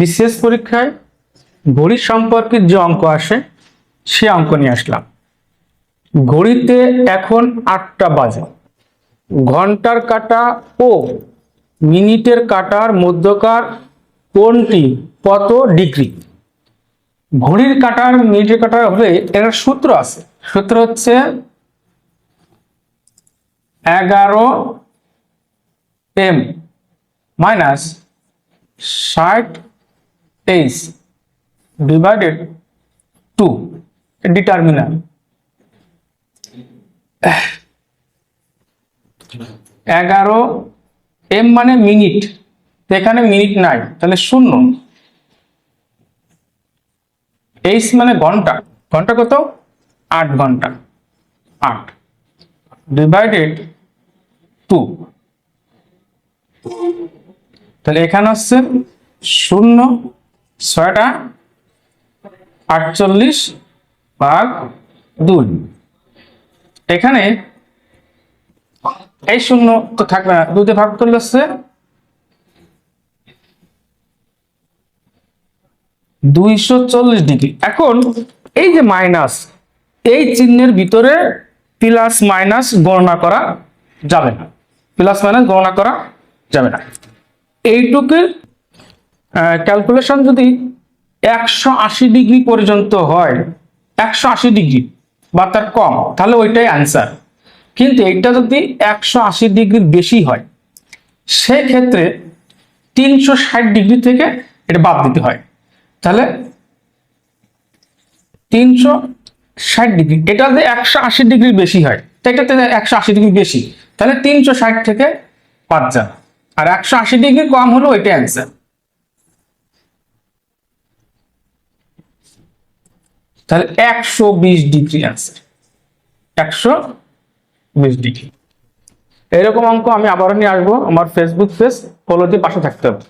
বিশেষ পরীক্ষায় ঘড়ি সম্পর্কিত যে অঙ্ক আসে, সে অঙ্ক নিয়ে আসলাম। ঘড়িতে এখন আটটা বাজে। ঘণ্টার কাটা ও মিনিটের কাটার মধ্যকার কোনটি কত ডিগ্রি? ঘড়ির কাটার মিনিটের কাটার হবে, এর সূত্র আছে। সূত্র হচ্ছে এগারো এম মাইনাস ষাট এইচ ডিভাইডেড টু ডিটারমিনার এগারো এম মানে মিনিট এখানে মিনিট নাই, তাহলে শূন্য। এইচ মানে ঘণ্টা। ঘণ্টা কত? আট ঘণ্টা। আট। ডিভাইডেড টু তাহলে এখানে হচ্ছে শূন্য, ছয়টা, আটচল্লিশ ভাগ দুই। এখানে এই শূন্য তো থাকবে না, দুইতে ভাগ করলে হচ্ছে দুইশো চল্লিশ ডিগ্রি। এখন এই যে মাইনাস, এই চিহ্নের ভিতরে প্লাস মাইনাস গণনা করা যাবে না। প্লাস মাইনাস গণনা করা যাবে না। এইটুকু ক্যালকুলেশন যদি একশো আশি ডিগ্রি পর্যন্ত হয়, একশো আশি ডিগ্রি বা তার কম, তাহলে ওইটাই অ্যান্সার কিন্তু এটা যদি একশো আশি ডিগ্রির বেশি হয়, সেক্ষেত্রে তিনশো ষাট ডিগ্রি থেকে এটা বাদ দিতে হয়। তাহলে তিনশো ষাট ডিগ্রি এটা যদি একশো আশি ডিগ্রি বেশি হয়, তো এটাতে একশো আশি ডিগ্রি বেশি, তাহলে তিনশো ষাট থেকে বাদ যান। আর একশো আশি ডিগ্রি কম হলো ওইটা অ্যান্সার তাহলে একশো বিশ ডিগ্রি অ্যান্সার একশো বিশ ডিগ্রি। এরকম অঙ্ক আমি আবারও নিয়ে আসব। আমার ফেসবুক পেজ ফলো দিয়ে পাশে থাকতে হবে।